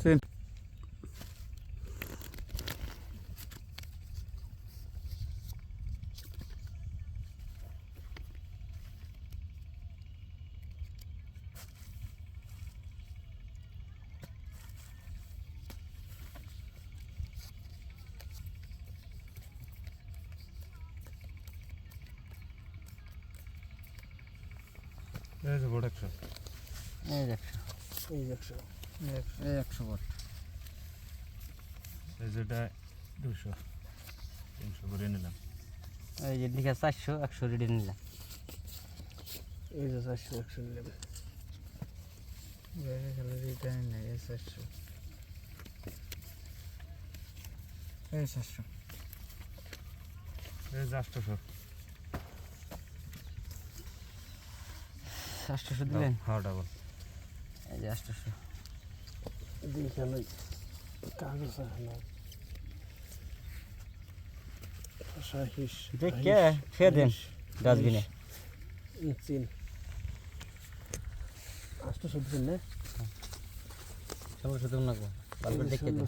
চিন এই যে বড় একশো এই যে একশো এই একশো এই একশো বট। এই যেটা দুশো তিনশো করে নিলাম। এই যে লিখা চারশো একশো রেডি নিলাম। এই যে চারশো একশো নিলাম রিটার্ন নেই এই চারশো। এই চারশো। এই আটশোশো। আটশোশো দিলেন হ্যাঁ ডাবল এই যে আটশোশো। দেখে নই কাগজ দেখে ফের দেন ডাস্টবিনে চিন আটশো সবজি না না গো ভালো করে দেখে দেন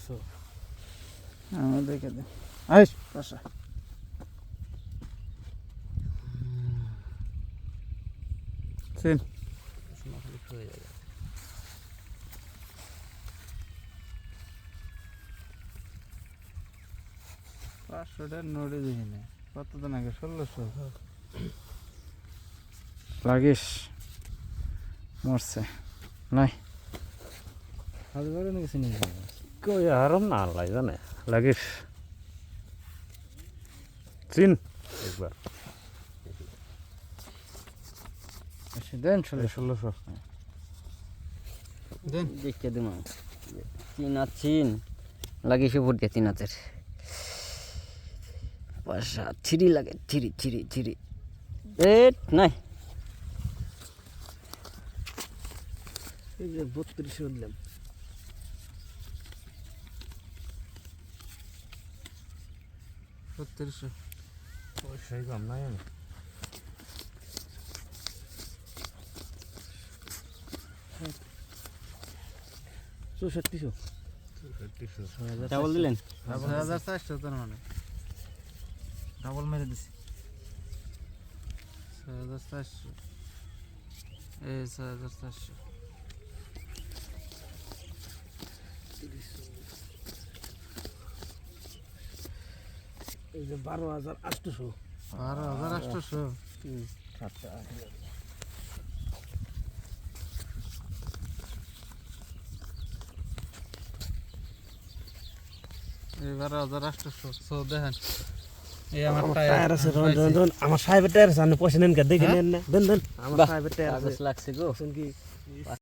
আমার দেখে দে আইস পাশা চিন হয়ে যাবে পাঁচশোটা নোটে দেখি না। কত দিন আগে? ষোলোশো। লাগিস। মরছে। নাই। কই আরাম না জানে। লাগিস। চিন। একবার। আচ্ছা, দেন এই ষোলোশো। ষোলোশো। দেন। দেখে চিন আর চিন। লাগিয়েছে ভোট দিয়ে তিন হাতের। পয়সা থ্রি লাগে থ্রি থ্রি থ্রি এ নাই। এই যে বত্রিশশো কম নাই আমি চৌষট্টিশো। তেত্রিশশো দিলেন? হাজার চারশো। তার মানে। ডাবল মেরে দিছি। ছয় হাজার চারশো। এই ছয় হাজার চারশো। এই যে বারো হাজার আটশোশো বারো হাজার আটশোশো সাতটা আট হাজার। এই বারো হাজার আটশোশো সো দেখেন। আমার সাহেবের টায়ার আছে আপনি পয়সা নেন কে দেখে নেন না। দেন দেন। আমার সাহেবের টায়ার আছে। লাগছে গো। কি?